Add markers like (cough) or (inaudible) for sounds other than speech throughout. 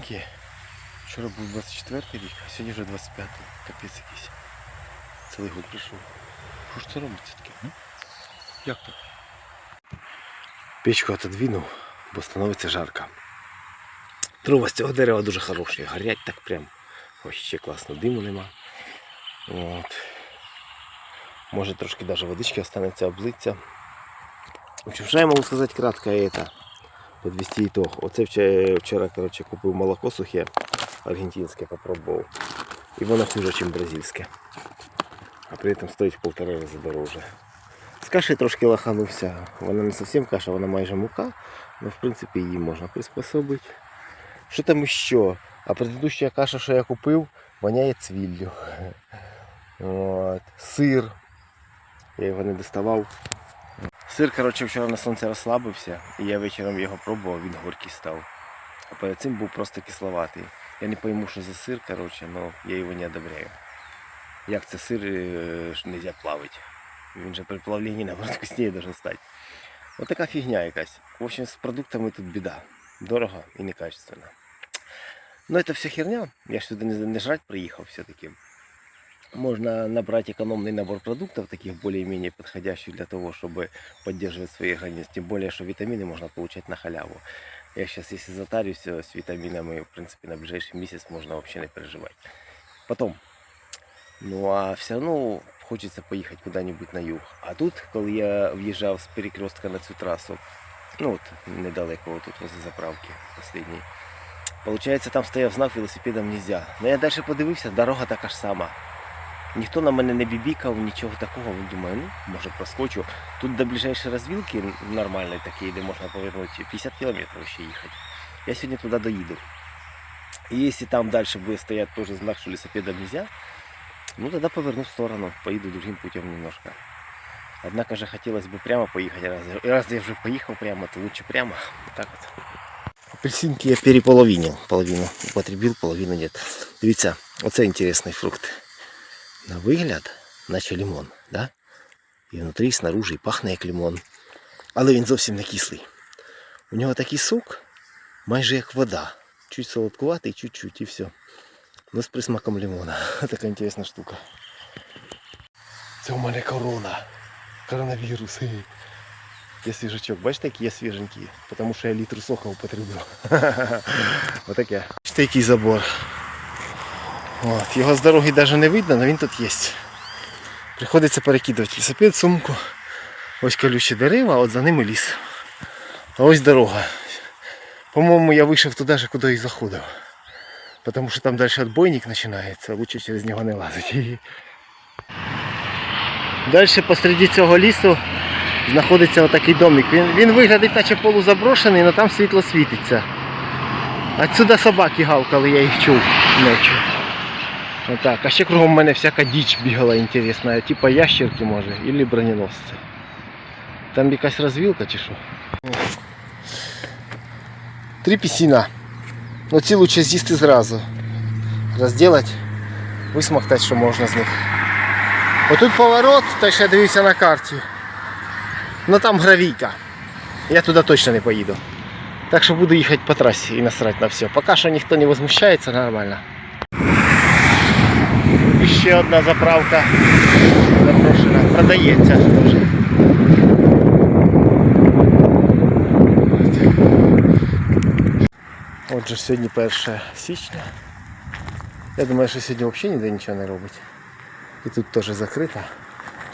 Опаньки. Вчора був 24 рік, а сьогодні вже 25 Капець якийсь. Цілий год прийшов. Що ж це робиться таке? Як так? Печку отодвинув, бо становиться жарко. Дрова з цього дерева дуже хороші, горять так прям. Ось ще класно, диму нема. От. Може трошки даже водички останеться, облиться. В що я можу сказати кратко это, подвести итог. Оце вчора, вчора короче, купив молоко сухе, аргентинське попробував. І воно хуже, ніж бразильське. А при этом стоїть в полтора рази дороже. З каші трошки лаханувся. Вона не зовсім каша, вона майже мука, але в принципі її можна приспособити. Що там іще? А предыдущая каша, що я купив, воняє цвіллю. (laughs) От. Сир. Я його не доставав. Сир, коротше, вчора на сонце розслабився, і я вечором його пробував, він горький став. А перед цим був просто кисловатий. Я не пойму, що за сир, коротше, але я його не одобряю. Як це сир е, ж нельзя плавити? Він же при плавленні наоборот вкуснее должен стати. Ось така фігня якась. В общем, з продуктами тут біда. Дорого і некачественно. Ну, это все херня. Я ж сюди не, не жрать приїхав все-таки. Можно набрать экономный набор продуктов, таких более-менее подходящих для того, чтобы поддерживать свои организм. Тем более, что витамины можно получать на халяву. Я сейчас, если затарюсь э, с витаминами, в принципе, на ближайший месяц можно вообще не переживать. Потом. Ну, а все равно хочется поехать куда-нибудь на юг. А тут, коли я в'їжджав з перекрестка на цю трасу, ну от недалеко, тут возле заправки последній, Получається, там стояв знак велосипедом нельзя. Ну я далі подивився, дорога така ж сама. Ніхто на мене не бібікав, нічого такого. Думаю, ну, може проскочу. Тут до ближайшої розвілки нормальної такої, де можна повернути 50 кілометрів ще їхати. Я сьогодні туди доїду. І якщо там далі буде стояти теж знак, що велосипедом нельзя, ну тоді поверну в сторону, поїду другим путем немножко. Однако же хотелось бы прямо поехать. Раз, раз я уже поехал прямо, то лучше прямо. Так вот. Апельсинки я переполовинил. Половину употребил, половину нет. Дивіться, оце інтересний фрукт. На вигляд, наче лимон, да? І внутрі, і снаружи, і пахне як лимон. Але він зовсім не кислий. У нього такий сок, майже як вода. Чуть солодкуватий, чуть-чуть і все. Ну з присмаком лимона. (laughs) Така інтересна штука. Це у мене корона. Коронавірус. (laughs) Є свіжачок. Бачите, який я свіженький? Тому що я літр сока употребив. (laughs) Отаке. Бачите, який забор. От. Його з дороги навіть не видно, але він тут є. Приходиться перекидувати велосипед, сумку. Ось колючі дерева, от за ними ліс. А ось дорога. По-моєму, я вийшов туди ж, куди і заходив. Тому що там далі отбойник починається, лучше через нього не лазити. Далі посеред цього лісу знаходиться отакий домик. Він, він виглядить наче полузаброшений, але там світло світиться. Отсюда собаки гавкали, я їх чув ночі. Отак. А ще кругом мене всяка діч бігала інтересна, типа ящерки може, або броненосці. Там якась розвілка чи що? Три пісіна. Ну ці лучше з'їсти зразу. Розділати, висмоктати, що можна з них. Отут поворот, те, що дивився на карті. Ну там гравійка. Я туди точно не поїду. Так що буду їхати по трасі і насрать на все. Поки що ніхто не возмущається, нормально. Ще одна заправка запрошена. Продається теж. Отже, сьогодні 1 січня. Я думаю, що сьогодні взагалі ніде нічого не робить. І тут теж закрито.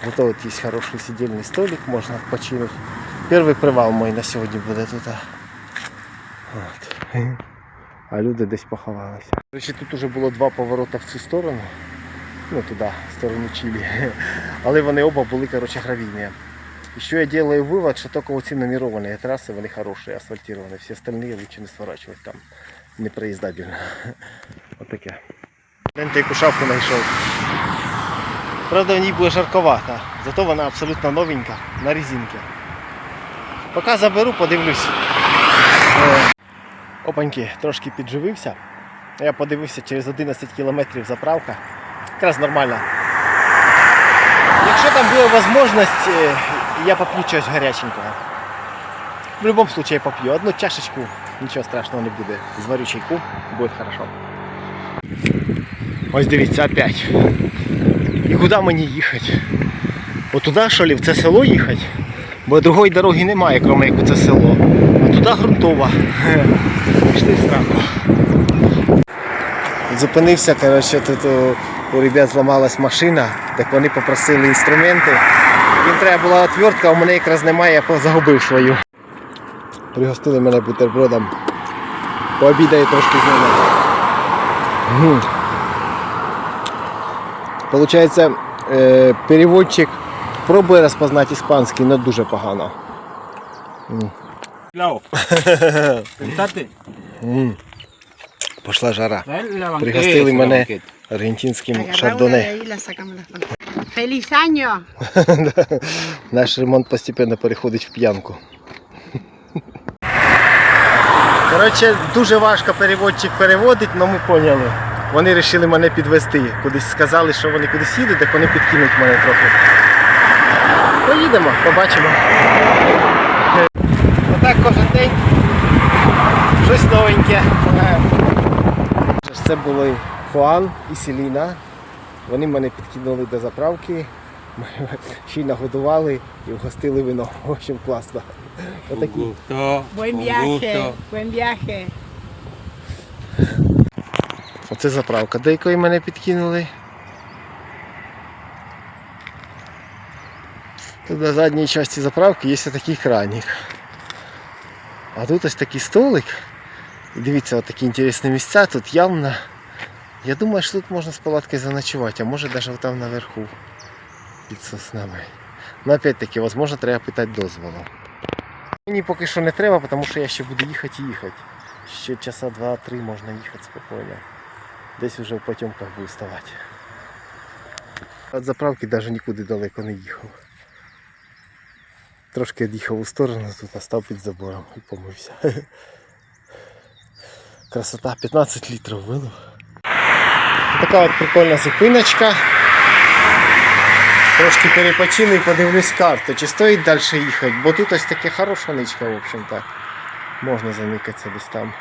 Зато вот есть хороший сидельный столик, можно odpoчинуть. Первый привал мой на сьогодні буде тут. От. А люди десь поховалися. Тут уже було два поворота в цю сторону. Ну туди, в сторону Чилі. (laughs) Але вони оба були короче, гравійні. І що я делаю вывод, що тільки оці номеровані траси, вони хороші, асфальтовані. Всі остальні лучше не сворачувати там. Непроїздабельно. (laughs) Отаке. Гляньте, яку шапку знайшов. Правда, в ній буде жарковата, зато вона абсолютно новенька на резинці. Поки заберу, подивлюсь. Е, Опаньки, трошки підживився. Я подивився через 11 кілометрів заправка. Якраз нормально. Якщо там буде можливість, е, я поп'ю чогось гаряченького. В будь-якому випадку поп'ю одну чашечку Нічого страшного не буде. Зварю чайку, буде хорошо. Ось дивіться, опять. І куди мені їхати? От туди, що ли, в це село їхати? Бо другої дороги немає, крім як у це село. А туди ґрунтова. Пішли в. Зупинився, коротше, тут у, у ребят зламалась машина, так вони попросили інструменти. Їм треба була отвертка, а у мене якраз немає, я загубив свою. Пригостили мене бутербродом. Пообідаю трошки з ними. Получається, е, переводчик пробує розпознати іспанський, але дуже погано. Sentate. (laughs) М. Пошла жара. Пригостили мене аргентинським шардоне. ahí y la sacamos la foto. ¡Feliz año! Наш ремонт постійно переходить в п'янку. (laughs) Коротше, дуже важко переводчик переводить, але ми поняли. Вони вирішили мене підвести. Кудись сказали, що вони кудись їдуть, так вони підкинуть мене трохи. Поїдемо, побачимо. Отак кожен день. Щось новеньке. Це були Хуан і Селіна. Вони мене підкинули до заправки, мене (laughs) ще й нагодували і вгостили вино. В общем, класно. Buen viaje, buen viaje. Оце заправка, до якої мене підкинули. Тут на задній частині заправки є такий кранік. А тут ось такий столик. І дивіться, от такі інтересні місця. Тут явно. Я думаю, що тут можна з палаткою заночувати, а може навіть там наверху під соснами. Ну опять-таки, можливо, треба питати дозволу. Мені поки що не треба, тому що я ще буду їхати і їхати. Ще часа два-три можна їхати спокійно. Десь вже в потемках буду ставати. Від заправки навіть нікуди далеко не їхав. Трошки від'їхав у сторону, тут а став під забором і помився. (laughs) Красота, 15 літрів вилив. Така от прикольна зупиночка. Трошки перепочили і подивлюсь карту, чи стоїть далі їхати, бо тут ось таке хороша ничка, в общем-то. Можна заникатися десь там.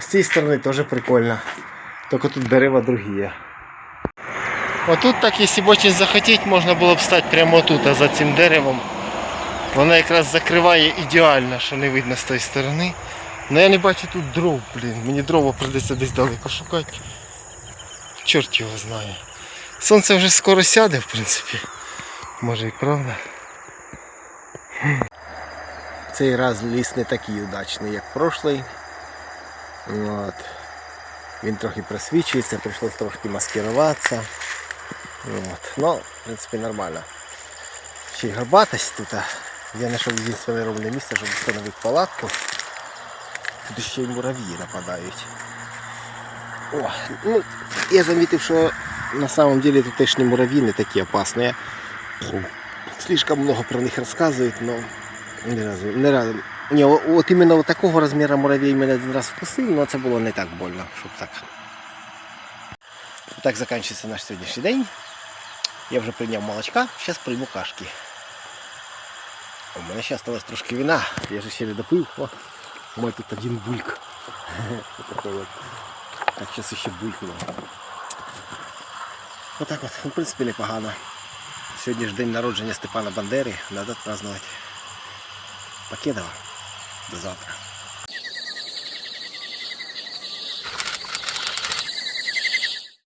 З цієї сторони теж прикольно. Только тут дерева другие. Вот тут так, если бы очень захотеть, можна було б стати прямо тут, а за цим деревом. Воно якраз закриває ідеально, що не видно з тої сторони. Но я не бачу тут дров, блін. Мені дрова прийдеться десь далеко шукати. Чорт його знає. Сонце вже скоро сяде, в принципі. Може і правда. Цей раз ліс не такий удачний, як прошлий. От. Він трохи просвічується, прийшлось трошки маскуватися. От. Ну, в принципі, нормально. Ще й горбатость тут. Я знайшов єдине ровне місце, щоб встановити палатку. Тут ще й мурав'ї нападають. О, ну, я замітив, що на самом деле тутешні муравьи не такі опасні. Слишком много про них розказують, но ні разу, ні разу. Ні, от іменно такого розміру муравей мене один раз вкусив, але це було не так больно, щоб так. Так закінчується наш сьогоднішній день. Я вже прийняв молочка, зараз прийму кашки. У мене ще осталось трошки вина, я же ще не допив. О, у мене тут один бульк. Такой вот. Так, сейчас еще булькну. Вот так вот. в принципі, непогано. Сьогодні ж день народження Степана Бандери, Надо праздновать. Покедова. До завтра.